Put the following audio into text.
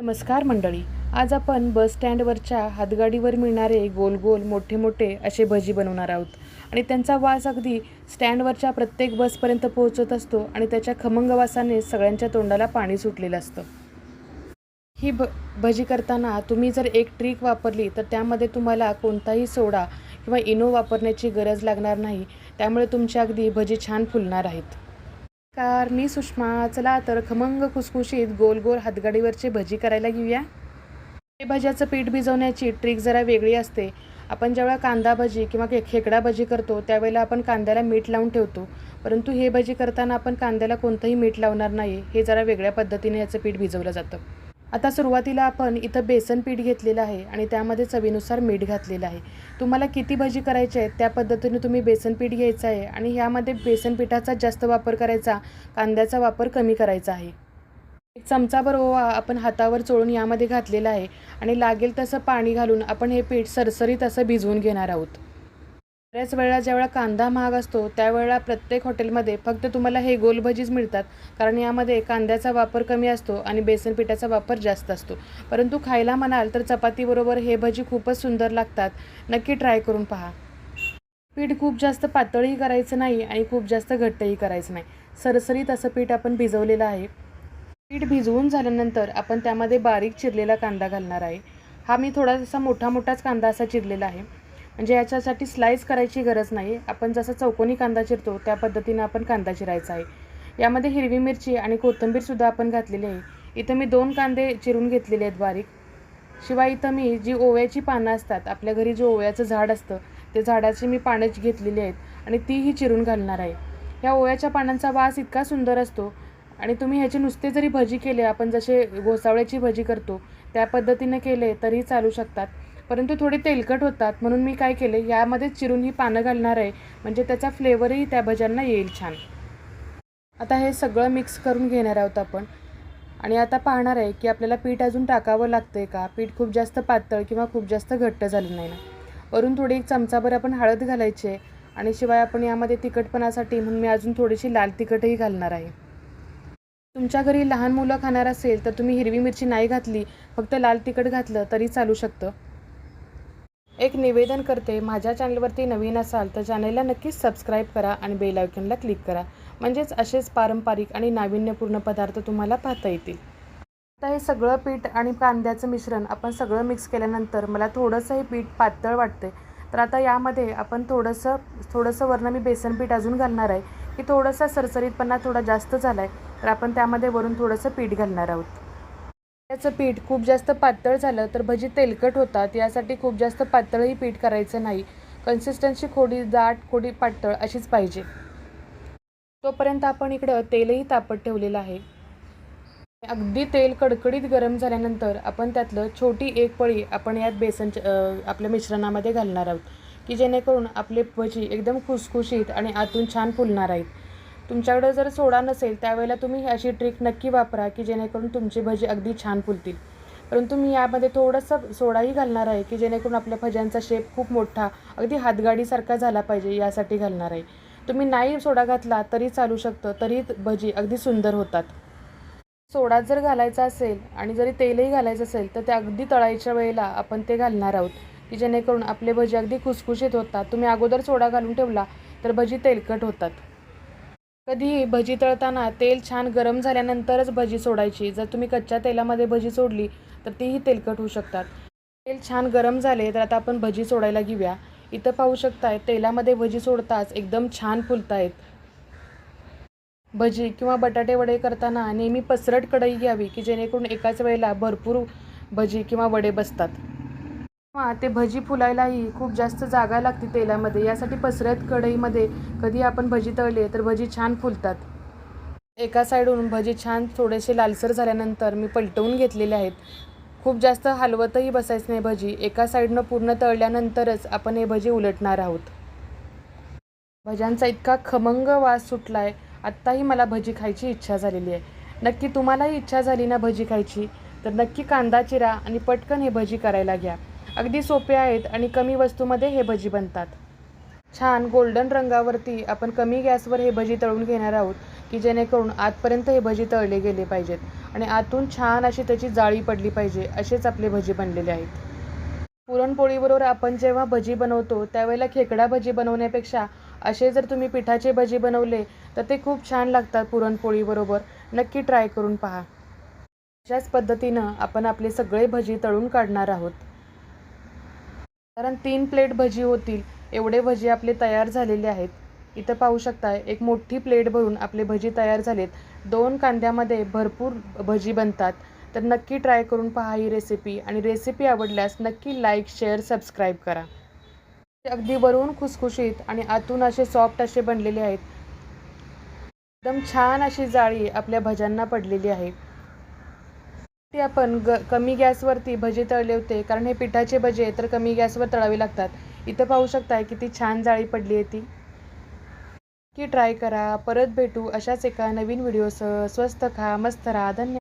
नमस्कार मंडळी. आज आपण बस स्टँडवरच्या हातगाडीवर मिळणारे गोल गोल मोठे मोठे असे भजी बनवणार आहोत. आणि त्यांचा वास अगदी स्टँडवरच्या प्रत्येक बसपर्यंत पोहोचत असतो आणि त्याच्या खमंग वासाने सगळ्यांच्या तोंडाला पाणी सुटलेलं असतं. ही भ भजी करताना तुम्ही जर एक ट्रिक वापरली तर त्यामध्ये तुम्हाला कोणताही सोडा किंवा इनो वापरण्याची गरज लागणार नाही. त्यामुळे तुमची अगदी भजी छान फुलणार आहेत. कार मी सुषमा. चला तर खमंग खुसखुशीत गोल गोल हातगाडीवरचे भजी करायला घेऊया. हे भज्याचं पीठ भिजवण्याची ट्रिक जरा वेगळी असते. आपण जेव्हा कांदा भजी किंवा खेकडा भजी करतो त्यावेळेला आपण कांद्याला मीठ लावून ठेवतो. परंतु हे भजी करताना आपण कांद्याला कोणतंही मीठ लावणार नाही हे जरा वेगळ्या पद्धतीने याचं पीठ भिजवलं जातं. आता सुरुवातीला आपण इथं बेसन पीठ घेतलेलं आहे आणि त्यामध्ये चवीनुसार मीठ घातलेलं आहे. तुम्हाला किती भजी करायची आहेत त्या पद्धतीने तुम्ही बेसन पीठ घ्यायचं आहे आणि ह्यामध्ये बेसन पिठाचा जास्त वापर करायचा कांद्याचा वापर कमी करायचा आहे. एक चमचाभर ओवा आपण हातावर चोळून यामध्ये घातलेला आहे आणि लागेल तसं पाणी घालून आपण हे पीठ सरसरीत असं भिजवून घेणार आहोत. बऱ्याच वेळा ज्यावेळा कांदा महाग असतो त्यावेळेला प्रत्येक हॉटेलमध्ये फक्त तुम्हाला हे गोलभजीच मिळतात. कारण यामध्ये कांद्याचा वापर कमी असतो आणि बेसन पिठाचा वापर जास्त असतो. परंतु खायला म्हणाल तर चपातीबरोबर हे भजी खूपच सुंदर लागतात. नक्की ट्राय करून पहा. पीठ खूप जास्त पातळही करायचं नाही आणि खूप जास्त घट्टही करायचं नाही. सरसरीत असं पीठ आपण भिजवलेलं आहे. पीठ भिजवून झाल्यानंतर आपण त्यामध्ये बारीक चिरलेला कांदा घालणार आहे. हा मी थोडासा मोठा मोठाच कांदा असा चिरलेला आहे. म्हणजे याच्यासाठी स्लाईस करायची गरज नाही आपण जसा चौकोनी कांदा चिरतो त्या पद्धतीनं आपण कांदा चिरायचा आहे. यामध्ये हिरवी मिरची आणि कोथिंबीरसुद्धा आपण घातलेली आहे. इथं मी दोन कांदे चिरून घेतलेले आहेत बारीक. शिवाय इथं मी जी ओव्याची पानं असतात आपल्या घरी जे ओव्याचं झाड असतं ते झाडाची मी पानं घेतलेली आहेत आणि तीही चिरून घालणार आहे. या ओव्याच्या पानांचा वास इतका सुंदर असतो आणि तुम्ही ह्याचे नुसते जरी भजी केले आपण जसे घोसावळ्याची भजी करतो त्या पद्धतीने केले तरी चालू शकतात. परंतु थोडे तेलकट होतात. म्हणून मी काय केले यामध्ये चिरून ही पानं घालणार आहे. म्हणजे त्याचा फ्लेवरही त्या भज्यांना येईल छान. आता हे सगळं मिक्स करून घेणार आहोत आपण. आणि आता पाहणार आहे की आपल्याला पीठ अजून टाकावं लागतंय का? पीठ खूप जास्त पातळ किंवा खूप जास्त घट्ट झालं नाही ना? वरून थोडी एक चमचाभर आपण हळद घालायची आहे. आणि शिवाय आपण यामध्ये तिखटपणासाठी म्हणून मी अजून थोडीशी लाल तिखटही घालणार आहे. तुमच्या घरी लहान मुलं खाणार असेल तर तुम्ही हिरवी मिरची नाही घातली. फक्त लाल तिखट घातलं तरी चालू शकतं. एक निवेदन करते माझ्या चॅनलवरती नवीन असाल तर चॅनलला नक्कीच सबस्क्राईब करा आणि बेल आयकॉनला क्लिक करा. म्हणजेच असेच पारंपरिक आणि नाविन्यपूर्ण पदार्थ तुम्हाला पाहता येतील. आता हे सगळं पीठ आणि कांद्याचं मिश्रण आपण सगळं मिक्स केल्यानंतर मला थोडंसं हे पीठ पातळ वाटते तर आता यामध्ये आपण थोडंसं थोडंसं वरनं मी बेसन पीठ अजून घालणार आहे. की थोडंसं सरसरीतपणा थोडा जास्त झाला आहे तर आपण त्यामध्ये वरून थोडंसं पीठ घालणार आहोत. त्याचं पीठ खूप जास्त पातळ झालं तर भजी तेलकट होतात. यासाठी खूप जास्त पातळही पीठ करायचं नाही. कन्सिस्टन्सी खोडी दाट खोडी पातळ अशीच पाहिजे. तोपर्यंत आपण इकडं तेलही तापत ठेवलेलं आहे. अगदी तेल कडकडीत गरम झाल्यानंतर आपण त्यातलं छोटी एक पळी आपण यात बेसनच्या आपल्या मिश्रणामध्ये घालणार आहोत की जेणेकरून आपले भजी एकदम खुसखुशीत आणि आतून छान फुलणार आहेत. तुमच्याकडे जर सोडा नसेल त्यावेळेला तुम्ही अशी ट्रिक नक्की वापरा की जेणेकरून तुमची भजी अगदी छान फुलतील. परंतु मी यामध्ये थोडंसं सोडाही घालणार आहे की जेणेकरून आपल्या भज्यांचा शेप खूप मोठा अगदी हातगाडीसारखा झाला पाहिजे यासाठी घालणार आहे. तुम्ही नाही सोडा घातला तरी चालू शकतं तरी भजी अगदी सुंदर होतात. सोडा जर घालायचा असेल आणि जरी तेलही घालायचं असेल तर ते अगदी तळायच्या वेळेला आपण ते घालणार आहोत. की जेणेकरून आपले भजी अगदी खुसखुशीत होतात. तुम्ही अगोदर सोडा घालून ठेवला तर भजी तेलकट होतात. कधीही भजी तळताना तेल छान गरम झाल्यानंतरच भजी सोडायची. जर तुम्ही कच्च्या तेलामध्ये भजी सोडली तर तीही तेलकट होऊ शकतात. तेल छान गरम झाले तर आता आपण भजी सोडायला घेऊया. इथं पाहू शकताय तेलामध्ये भजी सोडताच एकदम छान फुलतायत. भजी किंवा बटाटे वडे करताना नेहमी पसरट कढई घ्यावी की जेणेकरून एकाच वेळेला भरपूर भजी किंवा वडे बसतात. हां ते भजी फुलायलाही खूप जास्त जागा लागते तेलामध्ये. यासाठी पसरत कढईमध्ये कधी आपण भजी तळले तर भजी छान फुलतात. एका साईडून भजी छान थोडेसे लालसर झाल्यानंतर मी पलटवून घेतलेले आहेत. खूप जास्त हलवतही बसायचं नाही भजी. एका साईडनं पूर्ण तळल्यानंतरच आपण हे भजी उलटणार आहोत. भज्यांचा इतका खमंग वास सुटला आहे आत्ताही मला भजी खायची इच्छा झालेली आहे. नक्की तुम्हालाही इच्छा झाली ना भजी खायची? तर नक्की कांदा चिरा आणि पटकन हे भजी करायला घ्या. अगदी सोपे आहेत आणि कमी वस्तूमध्ये हे भजी बनतात. छान गोल्डन रंगावरती आपण कमी गॅसवर हे भजी तळून घेणार आहोत की जेणेकरून आतपर्यंत हे भजी तळले गेले पाहिजेत आणि आतून छान अशी त्याची जाळी पडली पाहिजे असेच आपले भजी बनलेले आहेत. पुरणपोळीबरोबर आपण जेव्हा भजी बनवतो त्यावेळेला खेकडा भजी बनवण्यापेक्षा असे जर तुम्ही पिठाचे भजी बनवले तर ते खूप छान लागतात पुरणपोळीबरोबर. नक्की ट्राय करून पहा. अशाच पद्धतीनं आपण आपले सगळे भजी तळून काढणार आहोत. कारण तीन प्लेट भजी होतील. एवढे भजी आपले तयार झालेले आहेत. इथं पाहू शकता एक मोठी प्लेट भरून आपले भजी तयार झालेत. दोन कांद्यामध्ये भरपूर भजी बनतात. तर नक्की ट्राय करून पहा ही रेसिपी आणि रेसिपी आवडल्यास नक्की लाईक शेअर सबस्क्राईब करा. अगदी वरून खुसखुशीत आणि आतून असे सॉफ्ट असे बनलेले आहेत. एकदम छान अशी जाळी आपल्या भज्यांना पडलेली आहे. ती आपण ग कमी गॅसवरती भजे तळले होते. कारण हे पिठाचे भजे तर कमी गॅसवर तळावे लागतात. इथं पाहू शकताय किती छान जाळी पडली आहे ती. की ट्राय करा. परत भेटू अशाच एका नवीन व्हिडिओसह स्वस्त खा मस्त राहा. धन्यवाद.